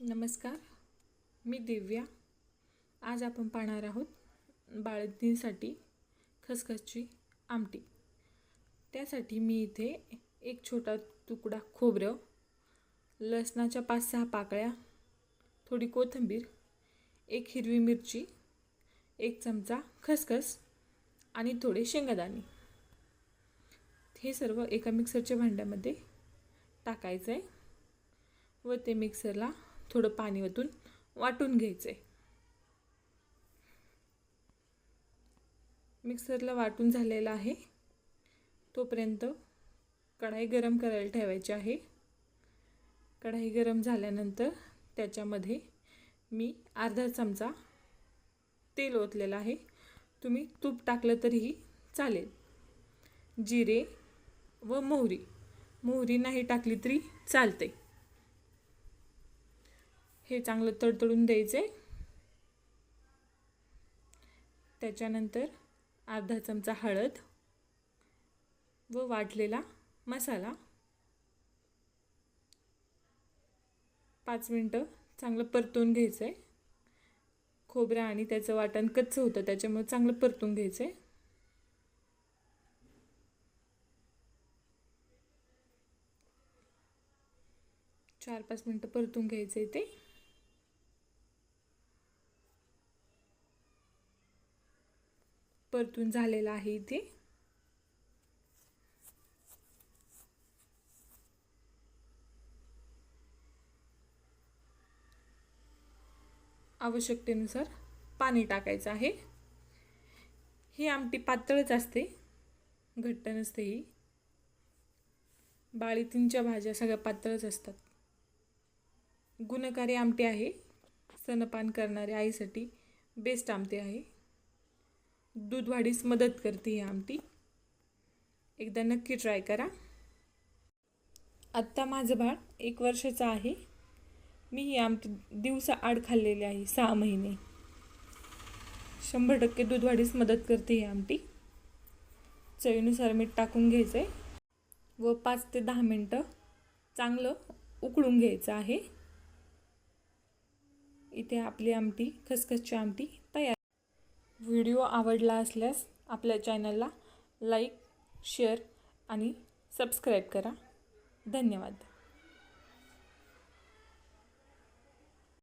नमस्कार मी दिव्या. आज आपण पाहणार आहोत बाळंतीसाठी खसखसची आमटी. त्यासाठी मी इथे एक छोटा तुकडा खोबरं लसणाच्या पाच सहा पाकळ्या थोडी कोथिंबीर एक हिरवी मिरची एक चमचा खसखस आणि थोडे शेंगादाणे. हे सर्व एका मिक्सरच्या भांड्यामध्ये टाकायचं आहे व ते मिक्सरला थोडं पाणी ओतून वाटून घ्यायचं. आहे मिक्सरला वाटून झालेलं आहे. तोपर्यंत कढाई गरम करायला ठेवायची आहे. कढाई गरम झाल्यानंतर त्याच्यामध्ये मी अर्धा चमचा तेल ओतलेलं आहे. तुम्ही तूप टाकलं तरीही चालेल. जिरे व मोहरी. मोहरी नाही टाकली तरी चालते. हे चांगलं तडतडून द्यायचे. त्याच्यानंतर अर्धा चमचा हळद व वाटलेला मसाला. पाच मिनटं चांगलं परतून घ्यायचं. आहे खोबरं आणि त्याचं वाटण कच्चं होतं त्याच्यामुळे चांगलं परतून घ्यायचं. आहे चार पाच मिनटं परतून घ्यायचं आहे ते. परतून झालेला आहे इथे. आवश्यकतेनुसार पाणी टाकायचं आहे. ही आमटी पातळच असते. घट्ट नसते ही. बाळीतींच्या भाज्या सगळ्या पातळच असतात. गुणकारी आमटी आहे. स्तनपान करणाऱ्या आईसाठी बेस्ट आमटी आहे. दूध वाढीस मदत करते ही आमटी. एकदा नक्की ट्राय करा. आत्ता माझं बाळ एक वर्षाचं आहे. मी ही आमटी दिवसा आड खाल्लेली आहे सहा महिने. शंभर टक्के दूध वाढीस मदत करते ही आमटी. चवीनुसार मीठ टाकून घ्यायचं आहे व पाच ते दहा मिनटं चांगलं उकळून घ्यायचं आहे. इथे आपली आमटी खसखसची आमटी तयार व्हिडिओ आवडला असल्यास आपल्या चॅनलला लाईक शेअर आणि सबस्क्राईब करा. धन्यवाद.